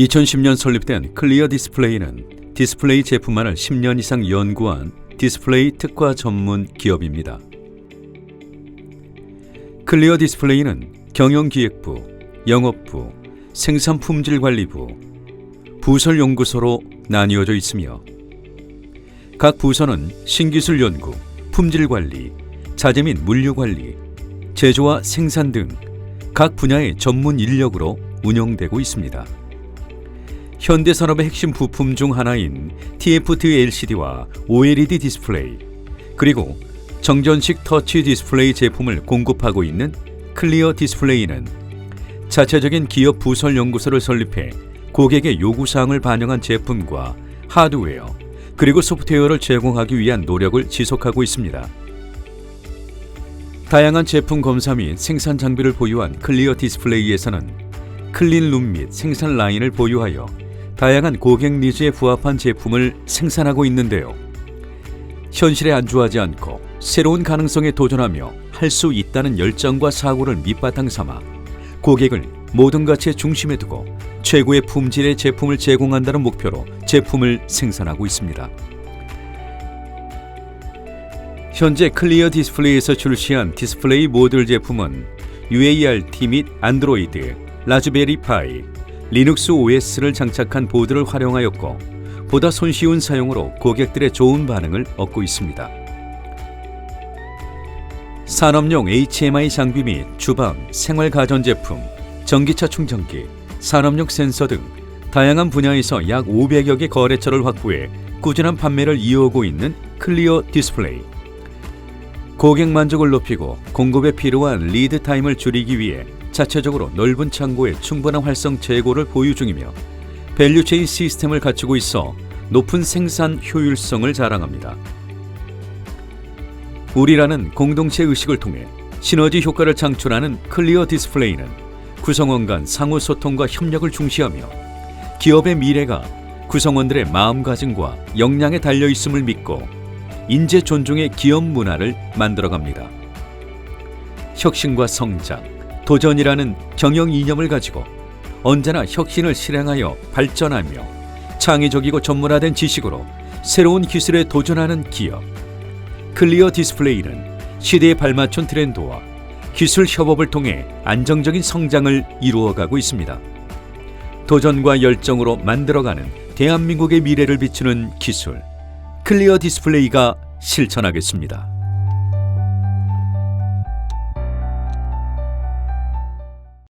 2010년 설립된 클리어 디스플레이는 디스플레이 제품만을 10년 이상 연구한 디스플레이 특화 전문 기업입니다. 클리어 디스플레이는 경영기획부, 영업부, 생산품질관리부, 부설연구소로 나뉘어져 있으며 각 부서는 신기술 연구, 품질관리, 자재 및 물류관리, 제조와 생산 등 각 분야의 전문 인력으로 운영되고 있습니다. 현대 산업의 핵심 부품 중 하나인 TFT LCD와 OLED 디스플레이, 그리고 정전식 터치 디스플레이 제품을 공급하고 있는 클리어 디스플레이는 자체적인 기업 부설 연구소를 설립해 고객의 요구 사항을 반영한 제품과 하드웨어, 그리고 소프트웨어를 제공하기 위한 노력을 지속하고 있습니다. 다양한 제품 검사 및 생산 장비를 보유한 클리어 디스플레이에서는 클린룸 및 생산 라인을 보유하여 다양한 고객 니즈에 부합한 제품을 생산하고 있는데요. 현실에 안주하지 않고 새로운 가능성에 도전하며 할 수 있다는 열정과 사고를 밑바탕 삼아 고객을 모든 가치의 중심에 두고 최고의 품질의 제품을 제공한다는 목표로 제품을 생산하고 있습니다. 현재 클리어 디스플레이에서 출시한 디스플레이 모듈 제품은 UART 및 안드로이드, 라즈베리 파이, 리눅스 OS를 장착한 보드를 활용하였고 보다 손쉬운 사용으로 고객들의 좋은 반응을 얻고 있습니다. 산업용 HMI 장비 및 주방, 생활 가전 제품, 전기차 충전기, 산업용 센서 등 다양한 분야에서 약 500여 개 거래처를 확보해 꾸준한 판매를 이어오고 있는 클리어 디스플레이. 고객 만족을 높이고 공급에 필요한 리드 타임을 줄이기 위해 자체적으로 넓은 창고에 충분한 활성 재고를 보유 중이며 밸류체인 시스템을 갖추고 있어 높은 생산 효율성을 자랑합니다. 우리라는 공동체 의식을 통해 시너지 효과를 창출하는 클리어 디스플레이는 구성원 간 상호 소통과 협력을 중시하며 기업의 미래가 구성원들의 마음가짐과 역량에 달려 있음을 믿고 인재 존중의 기업 문화를 만들어갑니다. 혁신과 성장, 도전이라는 경영 이념을 가지고 언제나 혁신을 실행하여 발전하며 창의적이고 전문화된 지식으로 새로운 기술에 도전하는 기업. 클리어 디스플레이는 시대에 발맞춘 트렌드와 기술 협업을 통해 안정적인 성장을 이루어가고 있습니다. 도전과 열정으로 만들어가는 대한민국의 미래를 비추는 기술 클리어 디스플레이가 실천하겠습니다.